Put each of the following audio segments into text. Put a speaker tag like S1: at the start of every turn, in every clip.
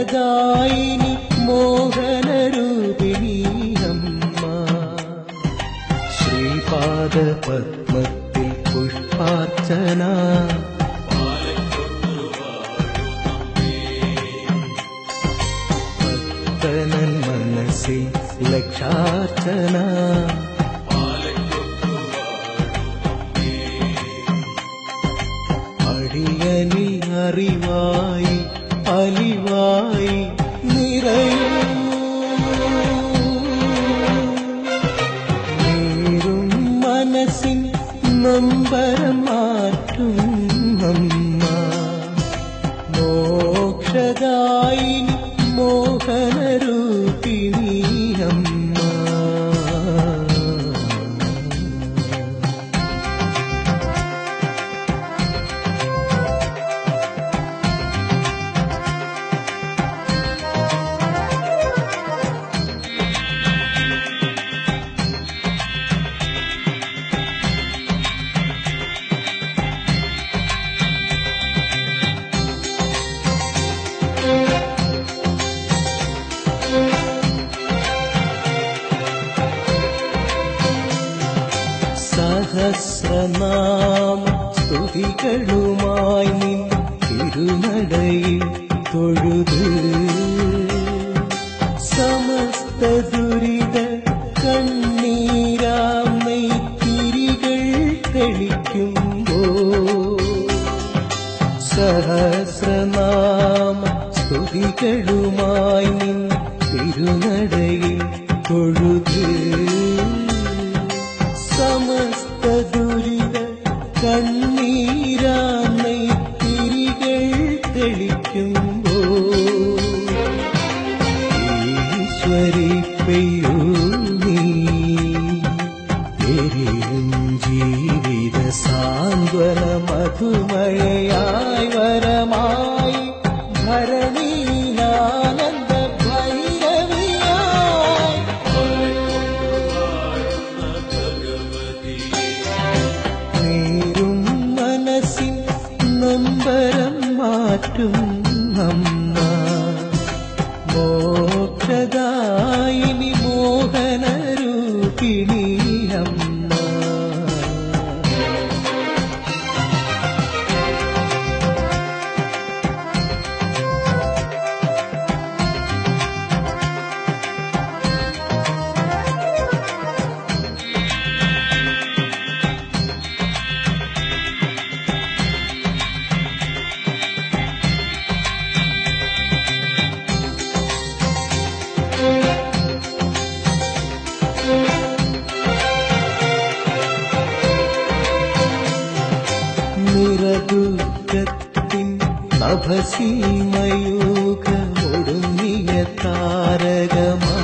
S1: മോക്ഷദായിനി മോഹനരൂപിണി അമ്മ ശ്രീപാദ പത്മത്തിൽ പുഷ്പാർച്ചന. ഭക്തനൻ മനസ്സിൽ ലക്ഷാർച്ചന. നൊമ്പരം സഹസ്രനാമ സ്തുതികളുമായി നിൻ തിരുനടയിൽ മാറ്റും നഭസീമയൂഖമൊടുങ്ങിയ താരകമായി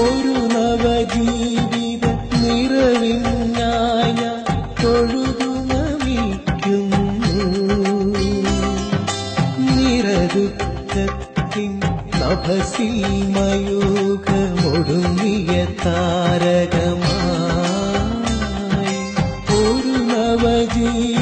S1: ഒരു നവജീവിത നിറവിനായ തൊഴുതു നമിക്കുന്നു താരകമായി ഒരു നവജീവിത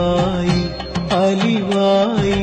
S1: അറിവായി അലിവായി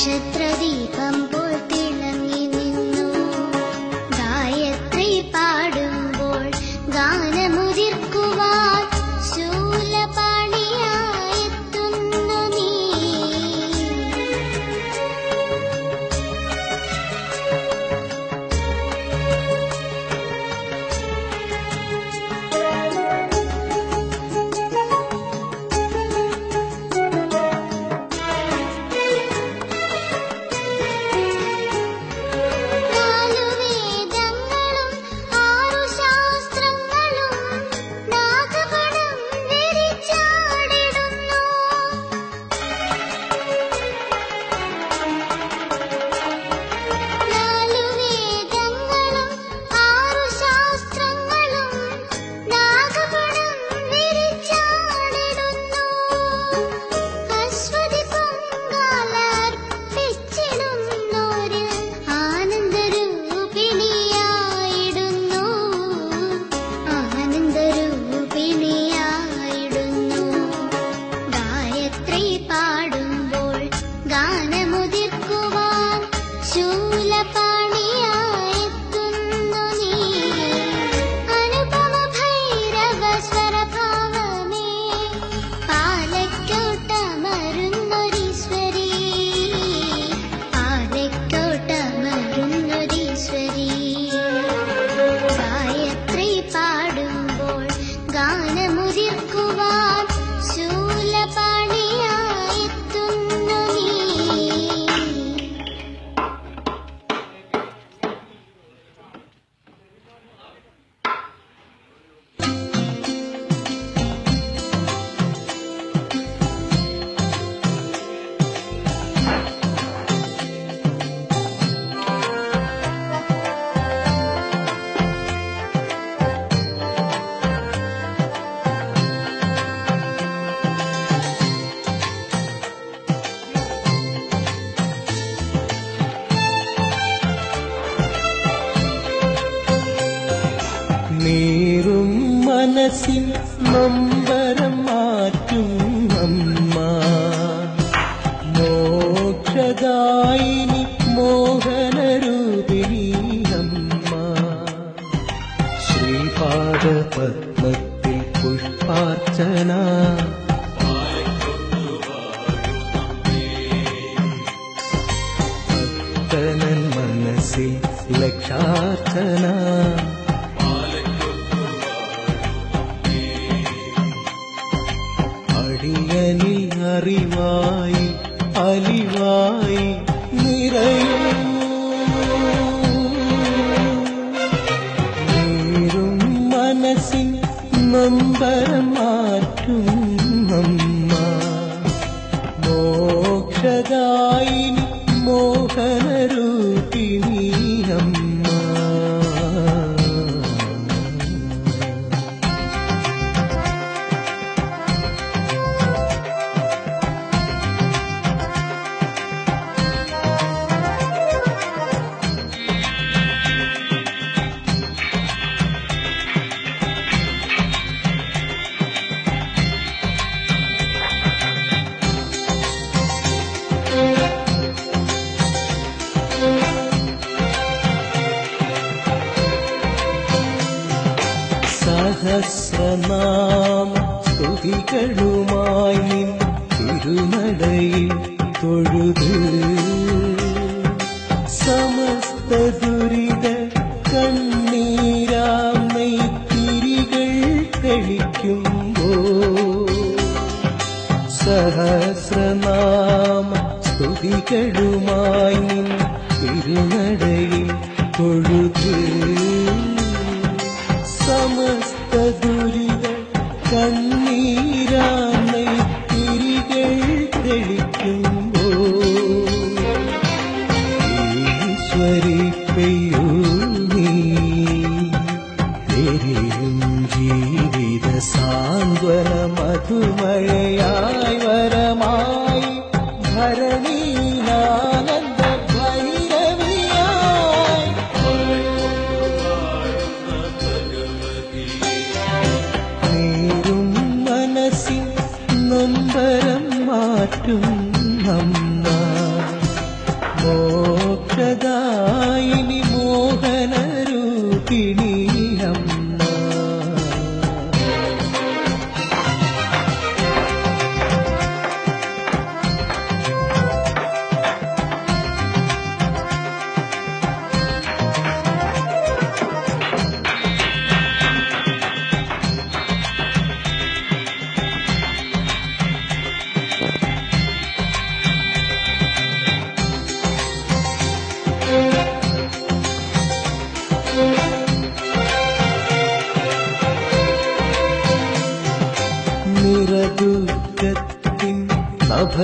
S1: क्षित्रदीपं पुर Mamma நீ നാമ സ്തുതികളുമായി തിരുനടയിൽ തൊഴുത്. സമസ്ത ദുരിത കണ്ണീരാം നെയ്ത്തിരികൾ തെളിക്കുമ്പോ സഹസ്രനാമ സ്തുതികളുമായി തിരുനടയിൽ തൊഴുത്. സമസ്ത ദുരിത കണ്ണീരാ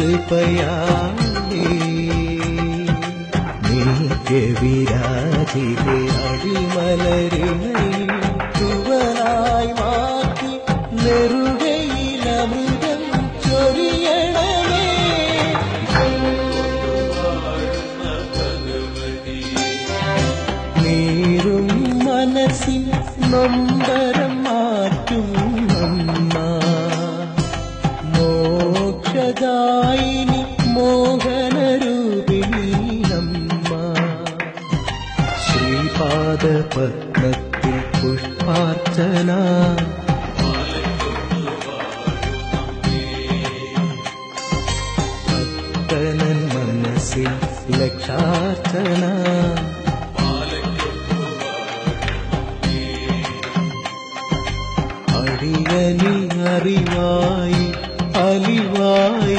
S1: കൃപയാലേ നീ
S2: കവിരാജിതേ അടിമലരിണയ அறிவலி அறிவாய் அலிவாய்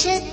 S2: should